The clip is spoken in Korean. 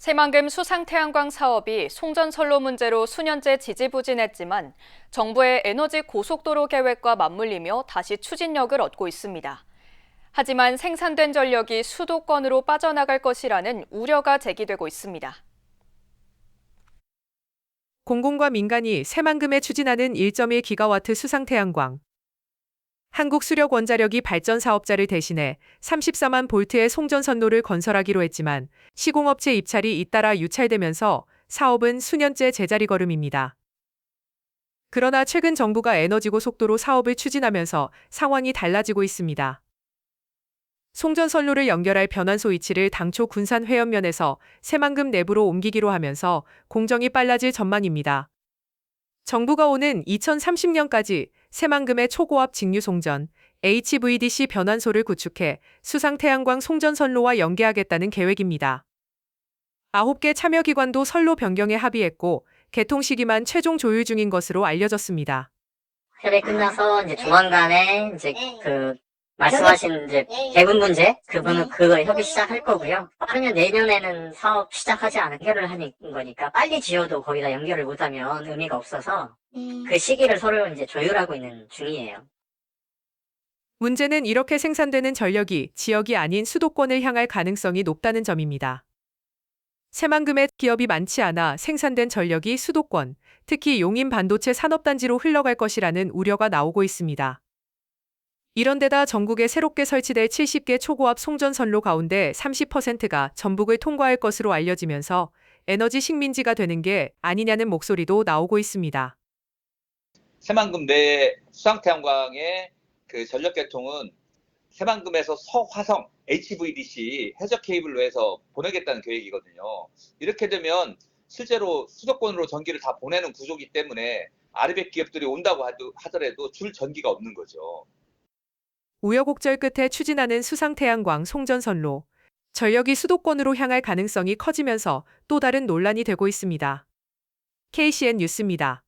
새만금 수상태양광 사업이 송전선로 문제로 수년째 지지부진했지만 정부의 에너지 고속도로 계획과 맞물리며 다시 추진력을 얻고 있습니다. 하지만 생산된 전력이 수도권으로 빠져나갈 것이라는 우려가 제기되고 있습니다. 공공과 민간이 새만금에 추진하는 1.1기가와트 수상태양광. 한국 수력 원자력이 발전 사업자를 대신해 34만 볼트의 송전선로를 건설하기로 했지만 시공업체 입찰이 잇따라 유찰되면서 사업은 수년째 제자리 걸음입니다. 그러나 최근 정부가 에너지 고 속도로 사업을 추진하면서 상황이 달라지고 있습니다. 송전선로를 연결할 변환소 위치를 당초 군산 회원면에서 새만금 내부로 옮기기로 하면서 공정이 빨라질 전망입니다. 정부가 오는 2030년까지 새만금의 초고압 직류 송전 HVDC 변환소를 구축해 수상 태양광 송전선로와 연계하겠다는 계획입니다. 9개 참여기관도 선로 변경에 합의했고 개통 시기만 최종 조율 중인 것으로 알려졌습니다. 협의 끝나서 이제 조만간에 이제 그 말씀하신 이제 배분 문제 그분은 그거 협의 시작할 거고요. 빠르면 내년에는 사업 시작하지 않은 해결을 하는 거니까 빨리 지어도 거기다 연결을 못하면 의미가 없어서 그 시기를 서로 이제 조율하고 있는 중이에요. 문제는 이렇게 생산되는 전력이 지역이 아닌 수도권을 향할 가능성이 높다는 점입니다. 새만금의 기업이 많지 않아 생산된 전력이 수도권, 특히 용인 반도체 산업단지로 흘러갈 것이라는 우려가 나오고 있습니다. 이런 데다 전국에 새롭게 설치될 70개 초고압 송전선로 가운데 30%가 전북을 통과할 것으로 알려지면서 에너지 식민지가 되는 게 아니냐는 목소리도 나오고 있습니다. 새만금 내 수상태양광의 그 전력 개통은 새만금에서 서화성 HVDC 해적 케이블로 해서 보내겠다는 계획이거든요. 이렇게 되면 실제로 수도권으로 전기를 다 보내는 구조기 때문에 아르백 기업들이 온다고 하더라도 줄 전기가 없는 거죠. 우여곡절 끝에 추진하는 수상태양광 송전선로. 전력이 수도권으로 향할 가능성이 커지면서 또 다른 논란이 되고 있습니다. KCN 뉴스입니다.